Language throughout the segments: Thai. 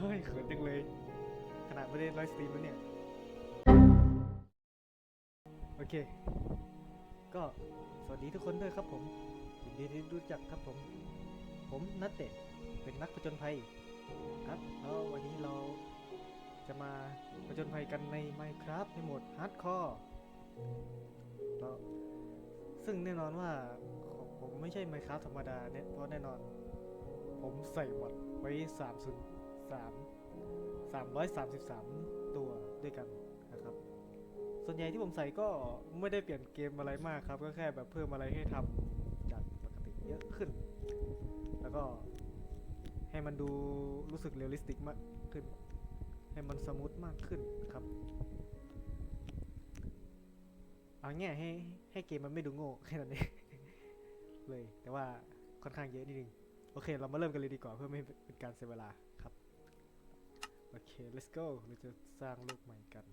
เฮ้ยเขินจังเลย ขนาดไม่ได้ไลฟ์สตรีมแล้วเนี่ย โอเค ก็สวัสดีทุกคนด้วยครับผมยินดีที่รู้จักครับผม ผมนัตเตะเป็นนักผจญภัยครับแล้ววันนี้เราจะมาผจญภัยกันใน Minecraft ในโหมด Hardcore แล้วซึ่งแน่นอนว่าผมไม่ใช่ Minecraft ธรรมดาเนี่ยเพราะแน่นอน ผมใส่บอทไว้ 303 333 ตัวด้วยกันนะครับ ส่วนใหญ่ที่ผมใส่ก็ไม่ได้เปลี่ยนเกมอะไรมากครับ ก็แค่แบบเพิ่มอะไรให้ทำจากปกติเยอะขึ้น แล้วก็ให้มันดูรู้สึกเรียลลิสติกมากขึ้น ให้มันสมูทมากขึ้นครับเอาเง่ายให้ให้เกมมันไม่ดูโง่แค่นั้นเองเลย แต่ว่าค่อนข้างเยอะนิดนึง โอเค เรามาเริ่มกันเลยดีกว่าเพื่อไม่เป็นการเสียเวลา อเค let's go เราจะสร้างโลกใหม่กัน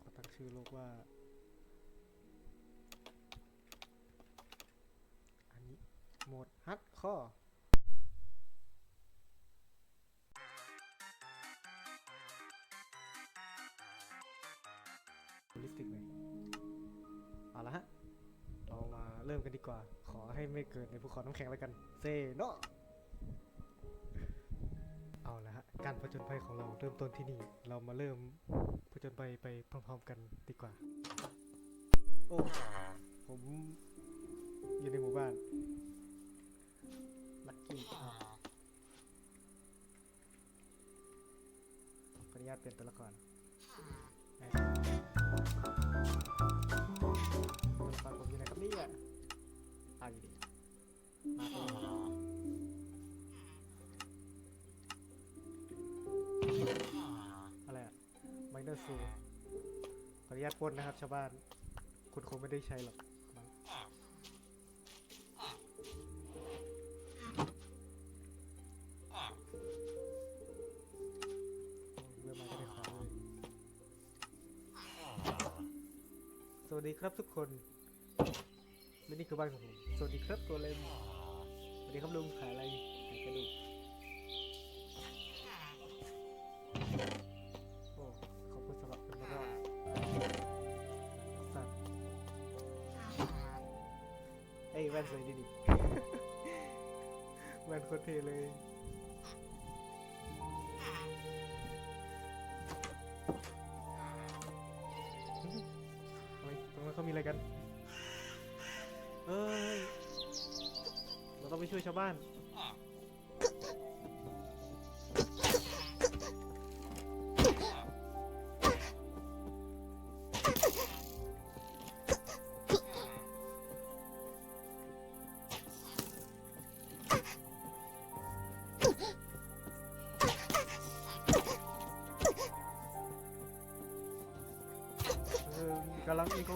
ขอตั้งชื่อโลกว่า อันนี้โหมดฮัดคอลิสติกหน่อยเอาละฮะ เรามาเริ่มกันดีกว่า ขอให้ไม่เกิดในภูเขาน้ำแข็งแล้วกัน เซโน เอาละฮะ การผจญภัยของเราเริ่มต้นที่นี่ เรามาเริ่มผจญภัยไปพร้อมๆกันดีกว่า โอ้ ผมอยู่ในหมู่บ้าน ลักกี้อ้าวขออนุญาตเปลี่ยนตัวละคร อร์ซูขออนุญาตปล้นนะครับชาวบ้าน คุณคงไม่ได้ใช้หรอกมั้งเริ่มมาก็ได้ขอเลยสวัสดีครับทุกคนและนี่คือบ้านของผม สวัสดีครับตัวเลมสวัสดีครับลุงขายอะไรขายกระดูก แว่นโคตรเท่เลยทำไมตรงนั้นเขามีอะไรกัน เอ้ย เราต้องไปช่วยชาวบ้าน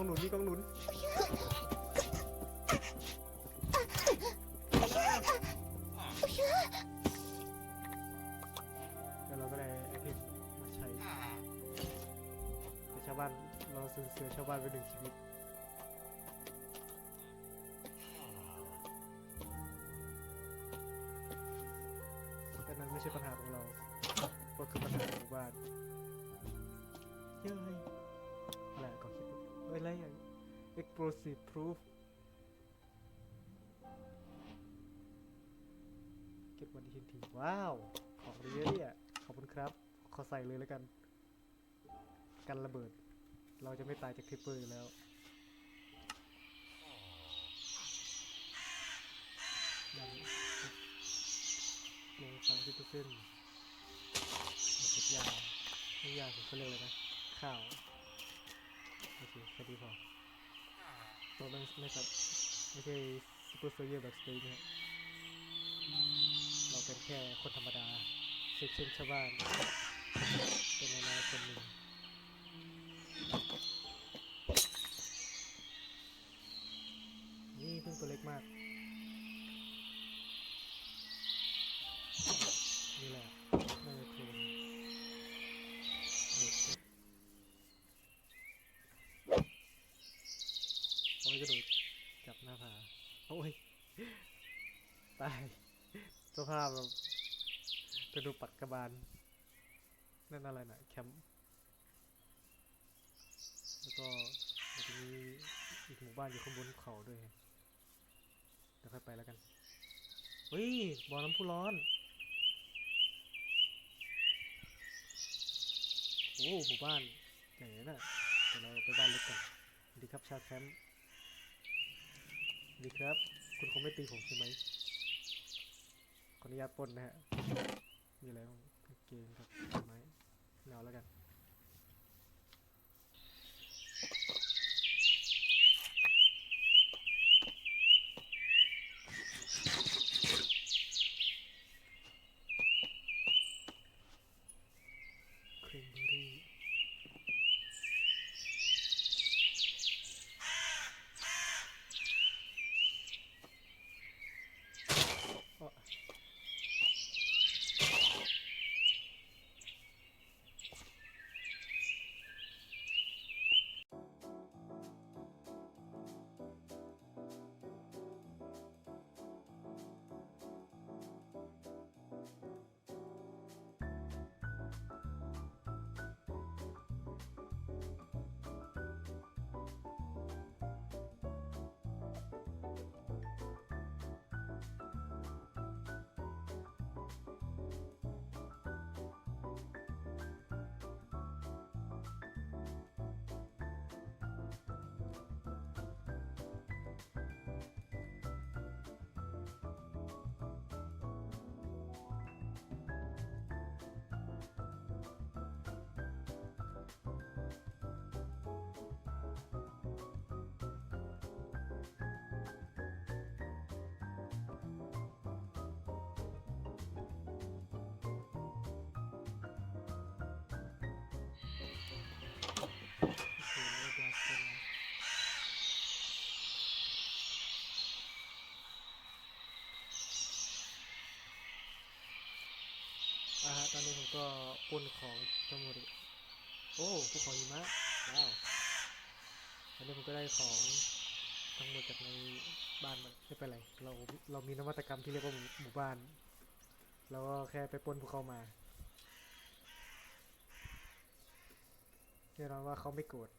หนุนมีกองหนุนแล้วเราก็ได้ไอเทมมาใช้แต่ชาวบ้านเราสูญเสียชาวบ้านไปหนึ่งชีวิตแต่นั้นไม่ใช่ปัญหาของเราก็คือปัญหาของหมู่บ้าน explosive proof เก็บวันที่ทีว้าว ของเยอะเนี่ยขอบคุณครับ ขอใส่เลยแล้วกัน กันระเบิด เราจะไม่ตายจากทริปเปอร์อยู่แล้ว ลงสามสิบเปอร์เซ็นต์เก็บยาไม่ยาผมเขาเรียกอะไรนะ ข้าว โอเคแค่นี้พอ เราไม่ไม่ครับไม่ใช่ซูเปอร์โซเยอร์แบบสตย์เนี่ยเราเป็นแค่คนธรรมดาเช่นเช่นชาวบ้านเป็นนายคนหนึ่งนี่เพิ่งตัวเล็กมาก นี่แหละน่าจะโคลนเด็กโอ้ยกระโดดจับหน้าผาโอ้ย ตาย สภาพแบบไปดูปักกระบาล นั่นอะไรนะแคมป์ แล้วก็มันจะมีอีกหมู่บ้านอยู่ข้างบนเขาด้วยเดี๋ยวค่อยไปแล้วกัน เฮ้ย บ่อน้ำพุร้อน โอ้หมู่บ้านใหญ่นะเดี๋ยวเราไปบ้านเล็กกันสวัสดีครับชาแคมป์สวัสดีครับ คุณคงไม่ตีผมใช่ไหม ขออนุญาตปนนะฮะ มีอะไรบ้างเกมครับไม้ไม่เอาแล้วกัน อ่าฮะตอนนี้ผมก็ปล้นของทั้งหมดเลยโอ้ภูเขาหิมะว้าวตอนนี้ผมก็ได้ของทั้งหมดจากในบ้านมันไม่เป็นไรเราเรามีนวัตกรรมที่เรียกว่าหมู่หมู่บ้านเราก็แค่ไปปนภูเขามาแน่นอนว่าเขาไม่โกรธ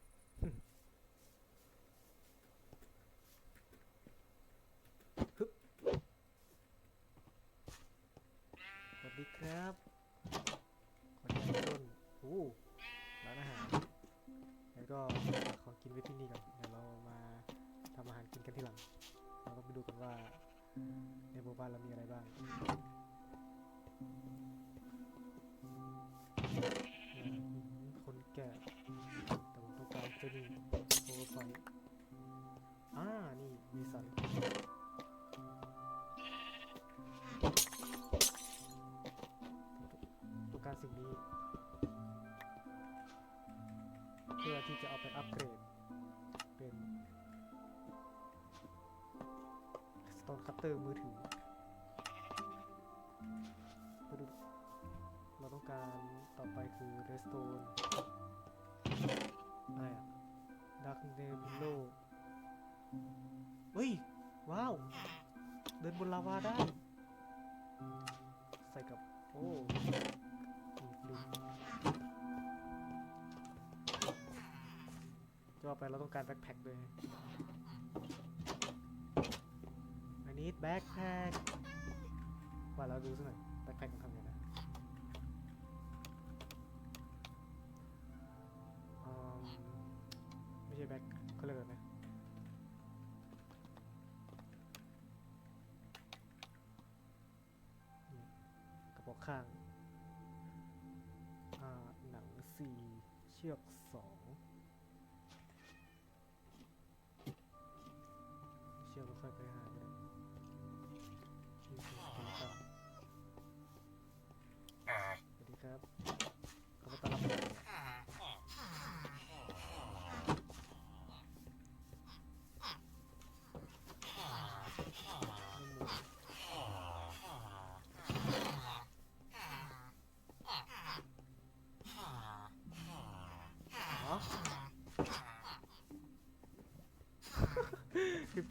ฮึบสวัสดีครับ ขออนุญาตต้น อู้ร้านอาหารแล้วก็ขอกินไว้ที่นี่ก่อนเดี๋ยวเรามาทำอาหารกินกันที่หลังเราก็ไปดูกันว่าในหมู่บ้านเรามีอะไรบ้างคนแก่แต่ผมต้องการจะนี่โปรไฟล์อ่านี่มีสันต้องการสิ่งนี้ เปอัปเกรดเป็น Stone Cutter มือถือดูเราต้องการต่อไปคือ Redstone อะไรอะ Dark Nebula เฮ้ย ว้าว เดินบนลาวาได้ ใส่กับ โอ้ลิป ไปเราต้องการแบ็คแพ็คด้วย อันนี้แบ็คแพ็คว่าเราดูสักหน่อยแบ็คแพ็คมันทำยังไง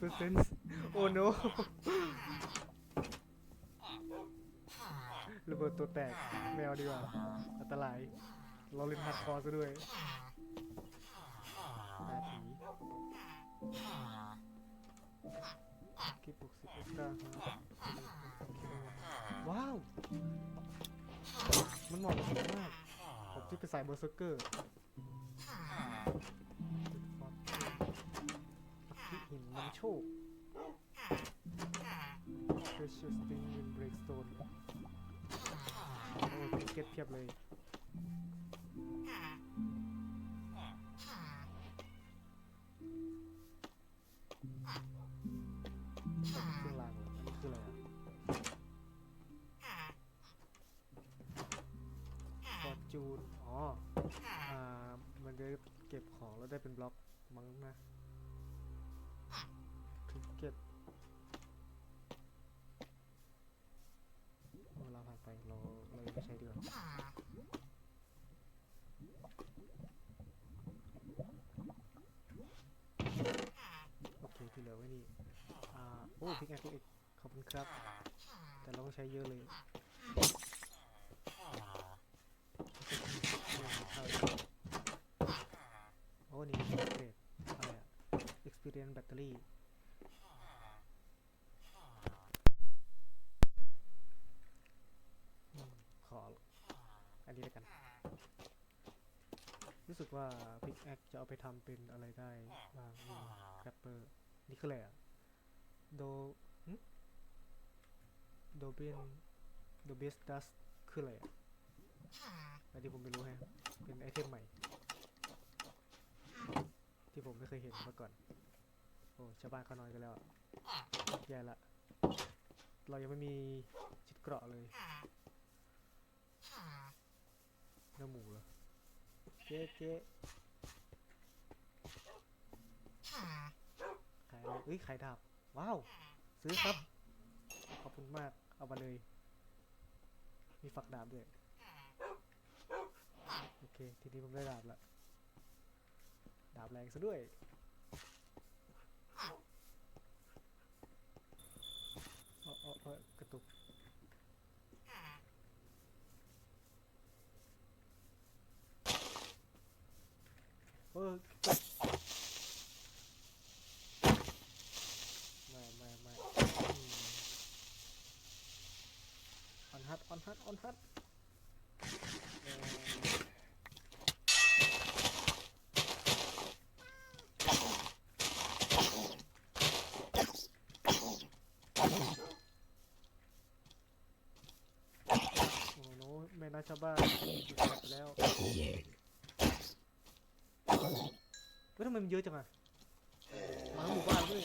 สิบเปอร์เซ็นต์โอ้โนระเบิดตัวแตกไม่เอาดีกว่า อันตราย เราเล่นฮาร์ดคอร์ซะด้วยหาผีคลิปบุกสิบเอ็กซ์ตร้าว้าว มันเหมาะกับผมมาก ผมที่เป็นสายเบอร์เซอร์เกอร์ นำโชค Precious Thing in Breakstone โอ้ยเก็ตเพียบเลย เครื่องรางเหรออันนี้คืออะไรอะฟอร์จูน อ๋อ อ่า มันจะเก็บของแล้วได้เป็นบล็อกมั้งนะ โอ้พิกแอคอีกขอบคุณครับ แต่เราต้องใช้เยอะเลยโอ้นี่เกรดอะไรอะ experience battery ขออันนี้แล้วกัน รู้สึกว่าพิกแอคจะเอาไปทำเป็นอะไรได้บ้างแคปเปอร์นี่คืออะไรอะโด โดเบนโดเบสดัสคืออะไรอะอันนี้ผมไม่รู้แฮะ เป็นไอเทมใหม่ ที่ผมไม่เคยเห็นมาก่อน โอ้ชาวบ้านเขานอนกันแล้วแย่ละ เรายังไม่มีชิดเกราะเลยเนื้อหมูเหรอเจ๊เจ๊ขายอะไรเอ้ยขายดาบ ว้าว ซื้อครับ ขอบคุณมาก เอามาเลย มีฝักดาบด้วย โอเค ทีนี้ผมได้ดาบละ ดาบแรงซะด้วย เอ๋อาเอากระตุก เออไม่ไม่ไม่อืมอ อออนฮัทโอ้โหแม่นาชาวบ้านอยู่กไปแล้วเฮ้ยทำไมมันเยอะจังอะมาหมู่บ้านเลย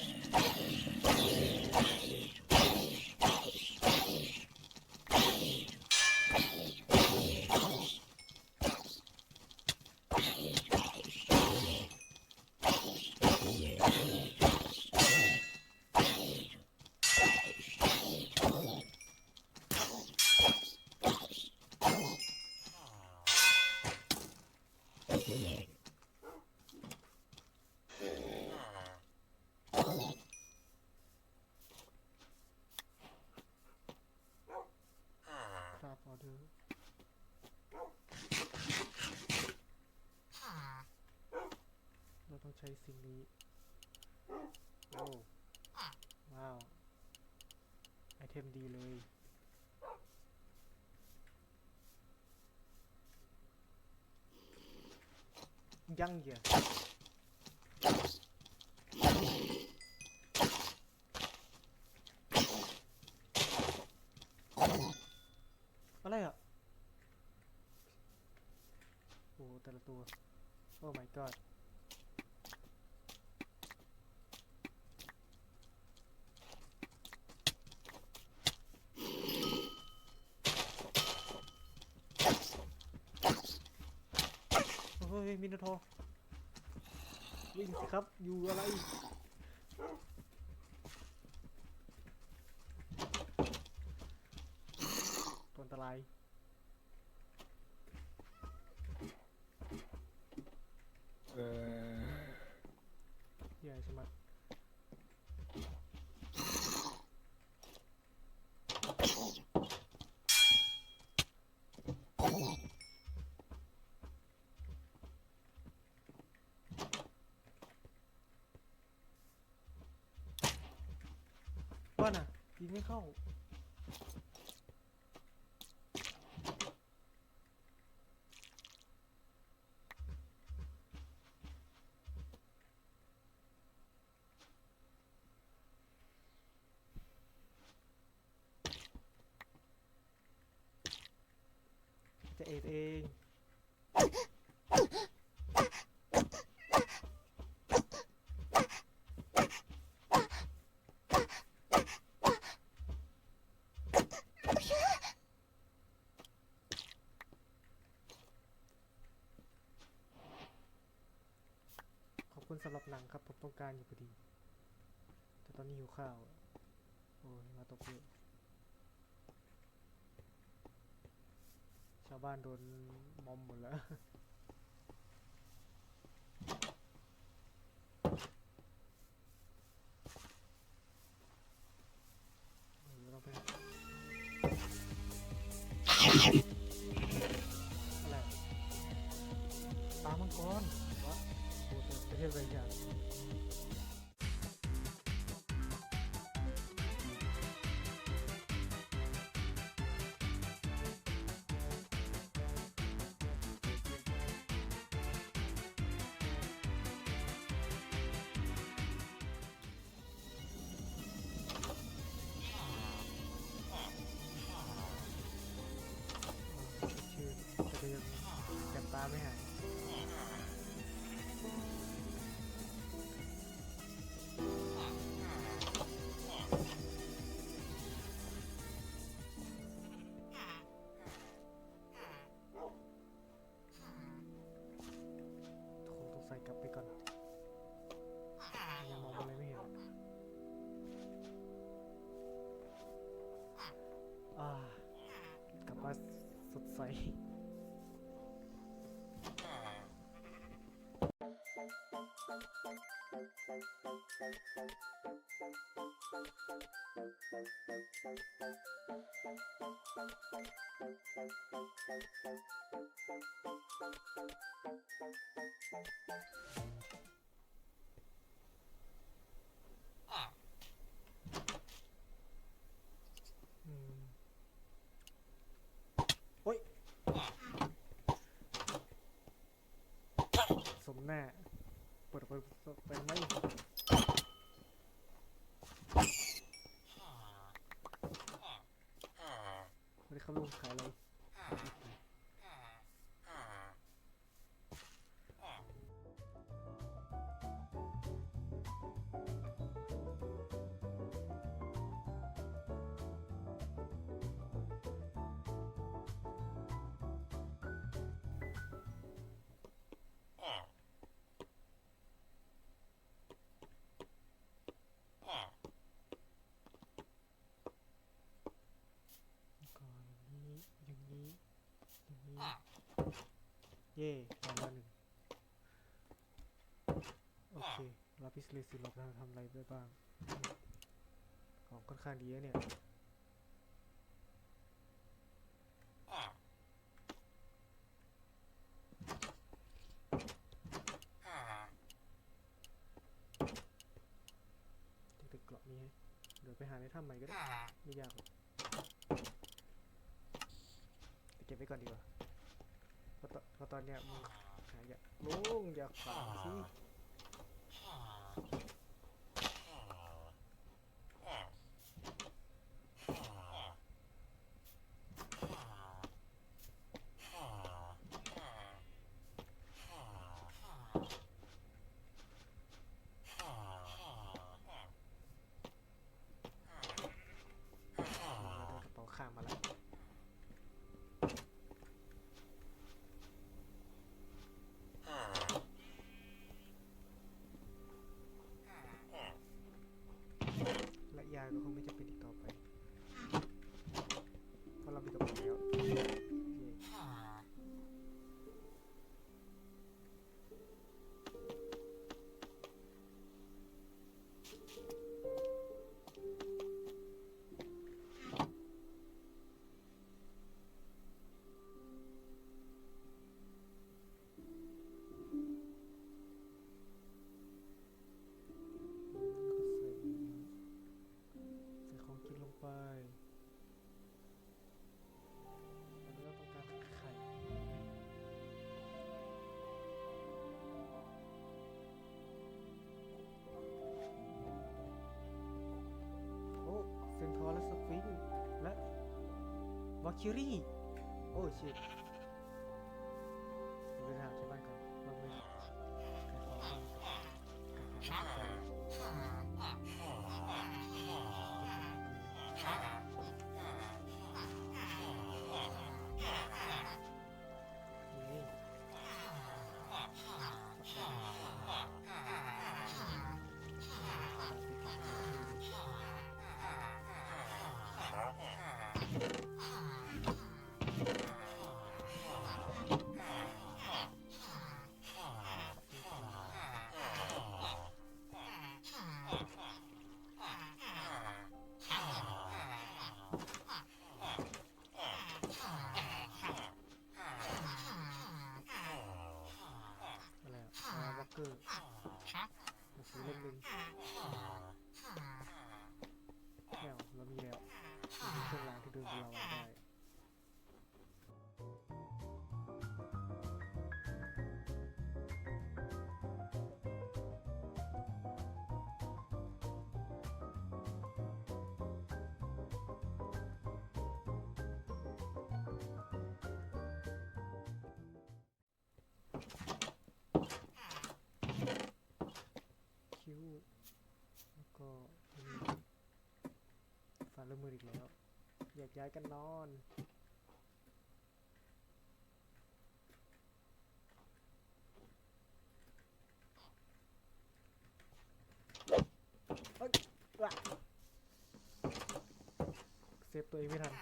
ครับออเดอร์เราต้องใช้สิ่งนี้ โอ้ ว้าว ไอเทมดีเลย ยังเหรออะไรอะ โอ้ แต่ละตัว โอ้ my god มินาโทอร์วิ่งสิครับ อยู่อะไรตัวอันตรายเออใหญ่ใช่ไหมยิ งไม่เข้า จะเอ็ดเอง ขอบคุณสำหรับหนังครับ ผมต้องการอยู่พอดี แต่ตอนนี้หิวข้าว โอ้ยมาตกเยอะชาวบ้านโดนมอมหมดแล้วเราไป สดใส อืมโอ้ย สมหน้า เปิดเย่มาแล้วหนึ่งโอเคลาพิสเลซิลเราทำอะไรได้บ้าง ของค่อนข้างดีเนี่ยตึกเกราะนี้ฮะเดี๋ยวไปหาในถ้ำใหม่ก็ได้ ไม่ยากหรอกเก็บไว้ก่อนดีกว่า ตอนเนี้ยมึงอย่าลุงอย่าขวางสิ วาคิ เกอร์หนังสือเล่มหนึ่งแก้วเรามีแล้วมีเครื่องรางที่ดึงเราได้ ฝันละมืออีกแล้วแยากย้ายกันนอนเอ้ยว่ะเซฟตัวเองไม่ทัน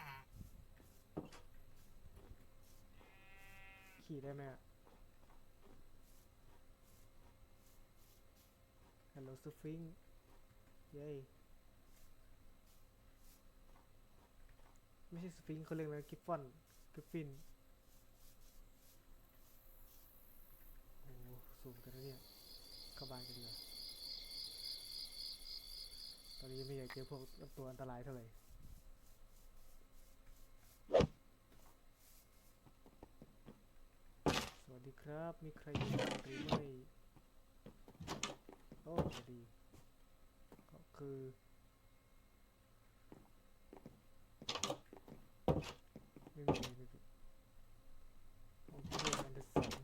ขี่ได้ไหมอะฮัลโหลสฟิงเย้ ไม่ใช่สฟิงค์เขาเรียกอะไรกิฟฟอนกิฟฟินโอ้สูงกันนะเนี่ยเข้าบ้านกันดีกว่าตอนนี้ยังไม่อยากเจอพวกตัวอันตรายเท่าไหร่สวัสดีครับ มีใครอยู่หรือไม่โอ้สวัสดี ก็คือ Oturuyor ben de sağ